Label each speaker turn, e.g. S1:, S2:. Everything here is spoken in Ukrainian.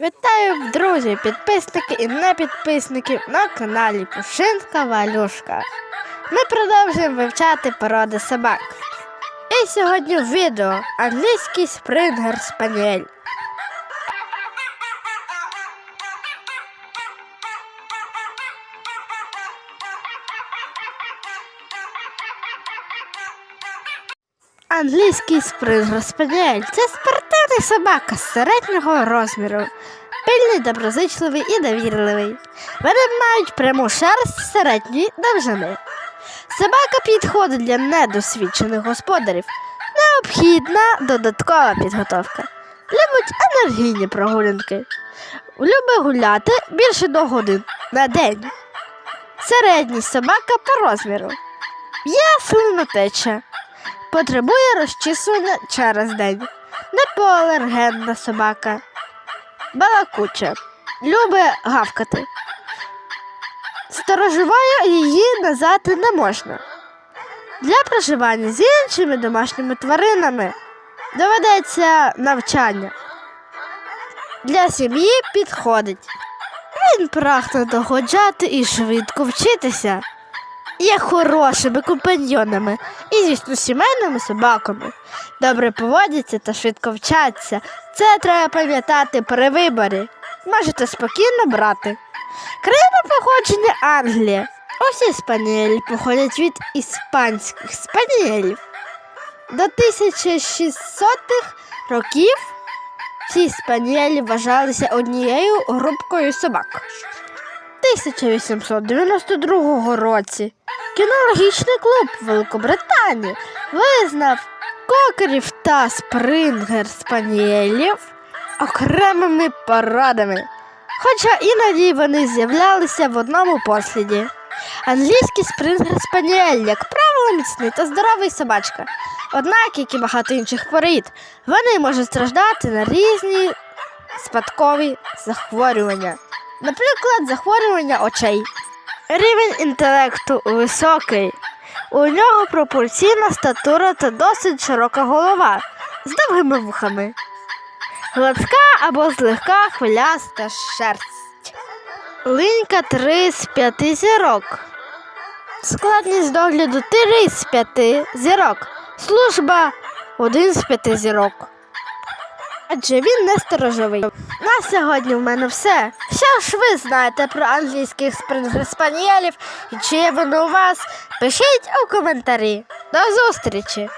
S1: Вітаю, друзі, підписники і не підписники на каналі Пушинка Валюшка. Ми продовжуємо вивчати породи собак. І сьогодні в відео англійський спрингер спаніель. Англійський спрингер спаніель це спортивний собака середнього розміру. Пильний, доброзичливий і довірливий. Вони мають пряму шерсть середньої довжини. Собака підходить для недосвідчених господарів. Необхідна додаткова підготовка. Любить енергійні прогулянки. Любить гуляти більше до годин на день. Середній собака по розміру. Є слинотеча. Потребує розчісування через день. Непоалергенна собака. Балакуча. Любить гавкати. Сторожувати її назад не можна. Для проживання з іншими домашніми тваринами доведеться навчання. Для сім'ї підходить. Він прагне догоджати і швидко вчитися. Є хорошими компаньйонами і, звісно, сімейними собаками. Добре поводяться та швидко вчаться. Це треба пам'ятати при виборі. Можете спокійно брати. Країна походження Англія. Усі спаніелі походять від іспанських спаніелів. До 1600-х років ці спаніелі вважалися однією групкою собак. 1892 році кінологічний клуб Великобританії визнав кокерів та спрингер спаніелів окремими порадами, хоча іноді вони з'являлися в одному посліді. Англійський спрингер спаніель, як правило, міцний та здоровий собачка. Однак, як і багато інших порід, вони можуть страждати на різні спадкові захворювання, наприклад, захворювання очей. Рівень інтелекту високий. У нього пропорційна статура та досить широка голова з довгими вухами. Гладка або злегка хвиляста шерсть. Линька 3 з 5 зірок. Складність догляду 3 з 5 зірок. Служба 1 з 5 зірок. Адже він не сторожовий. На сьогодні в мене все. Ж ви знаєте про англійських спрингспаніелів і чи є вони у вас? Пишіть у коментарі. До зустрічі!